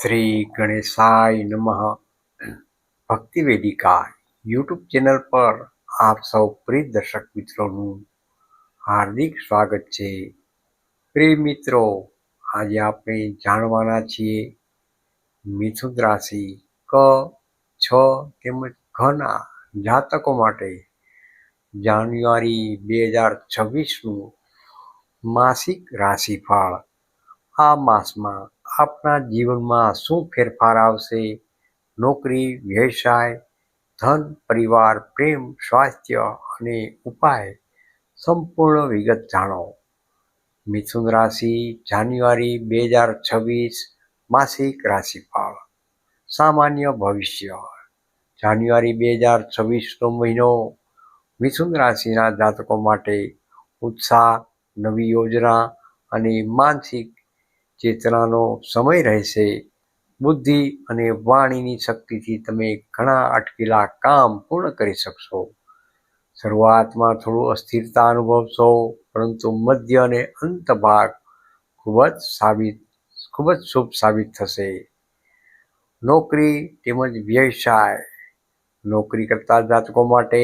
શ્રી ગણેશાય નમઃ. ભક્તિ Vedika YouTube channel પર આપ સૌ પ્રિય દર્શક મિત્રોનું હાર્દિક સ્વાગત છે. પ્રિય મિત્રો, આજે આપણે જાણવાના છીએ મિથુન રાશિ ક, છ તેમજ ઘના જાતકો માટે જાન્યુઆરી બે હજાર છવ્વીસનું માસિક રાશિફળ આ માસમાં આપના જીવનમાં શું ફેરફાર આવશે? નોકરી, વ્યવસાય, ધન, પરિવાર, પ્રેમ, સ્વાસ્થ્ય અને ઉપાય સંપૂર્ણ વિગત જાણો. મિથુન રાશિ જાન્યુઆરી બે હજાર છવ્વીસ માસિક રાશિફળ. સામાન્ય ભવિષ્ય. જાન્યુઆરી બે હજાર છવ્વીસનો મહિનો મિથુન રાશિના જાતકો માટે ઉત્સાહ, નવી યોજના અને માનસિક ચેતનાનો સમય રહેશે, બુદ્ધિ અને વાણીની શક્તિથી તમે ઘણા અટકેલા કામ પૂર્ણ કરી શકશો. શરૂઆતમાં થોડું અસ્થિરતા અનુભવશો, પરંતુ મધ્ય અને અંત ભાગ ખૂબ જ સાબિત, ખૂબ જ શુભ સાબિત થશે. નોકરી તેમજ વ્યવસાય. નોકરી કરતા જાતકો માટે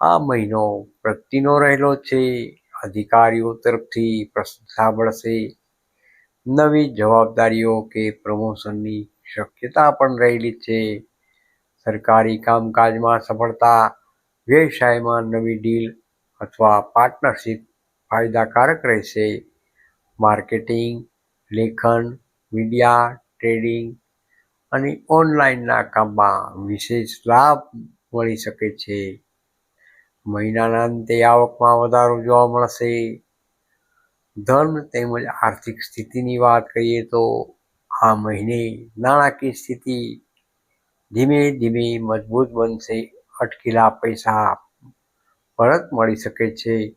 આ મહિનો પ્રગતિનો રહેલો છે. અધિકારીઓ તરફથી પ્રશંસા મળશે. નવી જવાબદારીઓ કે પ્રમોશનની શક્યતા પણ રહેલી છે. સરકારી કામકાજમાં સફળતા, વ્યવસાયમાં નવી ડીલ અથવા પાર્ટનરશિપ ફાયદાકારક રહેશે. માર્કેટિંગ, લેખન, મીડિયા, ટ્રેડિંગ અને ઓનલાઈનના કામમાં વિશેષ લાભ મળી શકે છે. મહિનાના અંતે આવકમાં વધારો જોવા મળશે. ધન તેમજ આર્થિક સ્થિતિની વાત કરીએ તો આ મહિને નાણાકીય સ્થિતિ ધીમે ધીમે મજબૂત બનશે. અટકેલા પૈસા પરત મળી શકે છે.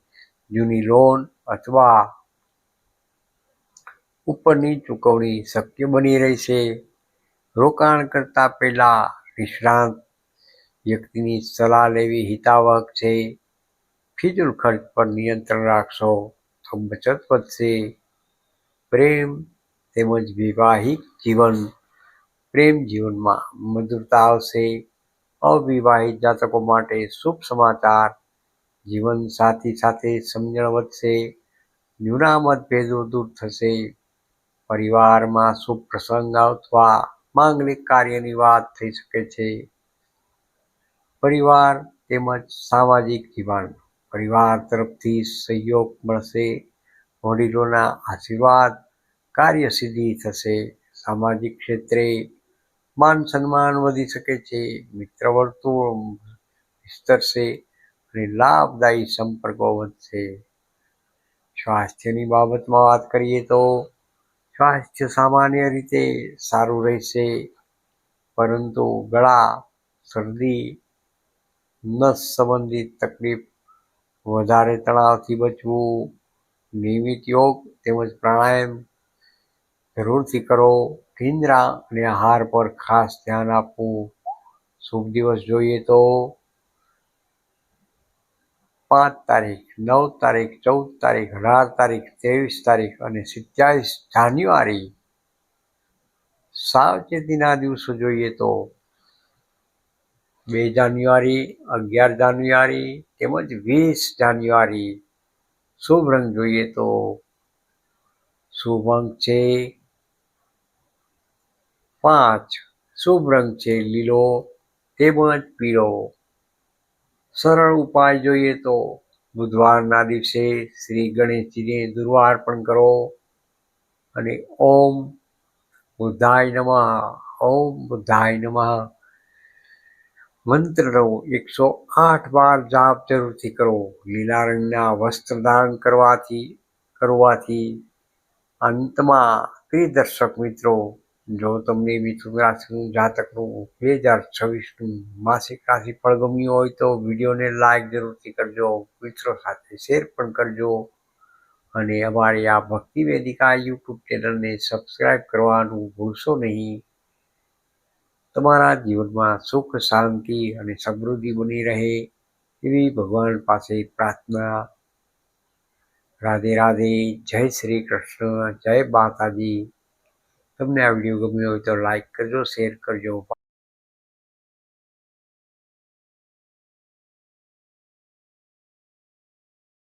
જૂની લોન અથવા ઉપરની ચૂકવણી શક્ય બની રહેશે. રોકાણ કરતા પહેલા નિષ્ણાંત વ્યક્તિની સલાહ લેવી હિતાવક છે. ફિજુલ ખર્ચ પર નિયંત્રણ રાખશો. તો બચત વધશે. પ્રેમ તેમજ વૈવાહિક જીવન. પ્રેમ જીવનમાં મધુરતા આવશે. અવિવાહિત જાતકો માટે શુભ સમાચાર. જીવન સાથી સાથે સમજણ વધશે. જૂના મતભેદો દૂર થશે. પરિવારમાં શુભ પ્રસંગ અથવા માંગલિક કાર્યની વાત થઈ શકે છે. પરિવાર તેમજ સામાજિક જીવન. પરિવાર તરફથી સહયોગ મળશે. વડીલોના આશીર્વાદ કાર્યસિદ્ધિ થશે. સામાજિક ક્ષેત્રે માન સન્માન વધી શકે છે. મિત્ર વર્તુળ વિસ્તરશે અને લાભદાયી સંપર્કો વધશે. સ્વાસ્થ્યની બાબતમાં વાત કરીએ તો સ્વાસ્થ્ય સામાન્ય રીતે સારું રહેશે. પરંતુ ગળા, શરદી, નસ સંબંધિત તકલીફ વધારે તણાવથી બચવું, નિયમિત યોગ તેમજ પ્રાણાયામ જરૂરથી કરો. નિંદ્રા અને આહાર પર ખાસ ધ્યાન આપવું. શુભ દિવસ જોઈએ તો પાંચ તારીખ, નવ તારીખ, ચૌદ તારીખ, અઢાર તારીખ, ત્રેવીસ તારીખ અને સિત્યાવીસ જાન્યુઆરી સાવચેતીના દિવસો જોઈએ તો બે જાન્યુઆરી, અગિયાર જાન્યુઆરી તેમજ વીસ જાન્યુઆરી શુભ રંગ જોઈએ તો શુભ અંક છે પાંચ. શુભ રંગ છે લીલો તેમજ પીળો. સરળ ઉપાય જોઈએ તો બુધવારના દિવસે શ્રી ગણેશજીને દુર્વા અર્પણ કરો અને ઓમ બુદ્ધાય નમઃ. ઓમ બુદ્ધાય નમઃ. મંત્રનો એકસો આઠ વાર જાપ જરૂરથી કરો. લીલા રંગના વસ્ત્ર ધારણ કરવાથી કરવાથી અંતમાં પ્રિય દર્શક મિત્રો, જો તમને મિથુન રાશિનું જાતકનું બે હજાર છવ્વીસનું માસિક રાશિફળ ગમ્યું હોય તો વિડીયોને લાઈક જરૂરથી કરજો, મિત્રો સાથે શેર પણ કરજો અને અમારી આ ભક્તિ વેદિકા યુટ્યુબ ચેનલને સબસ્ક્રાઈબ કરવાનું ભૂલશો નહીં. તમારા જીવનમાં સુખ, શાંતિ અને સમૃદ્ધિ બની રહે એવી ભગવાન પાસે પ્રાર્થના. રાધે રાધે, જય શ્રી કૃષ્ણ, જય માતાજી. તમને આ વીડિયો ગમ્યો હોય તો લાઈક કરજો શેર કરજો.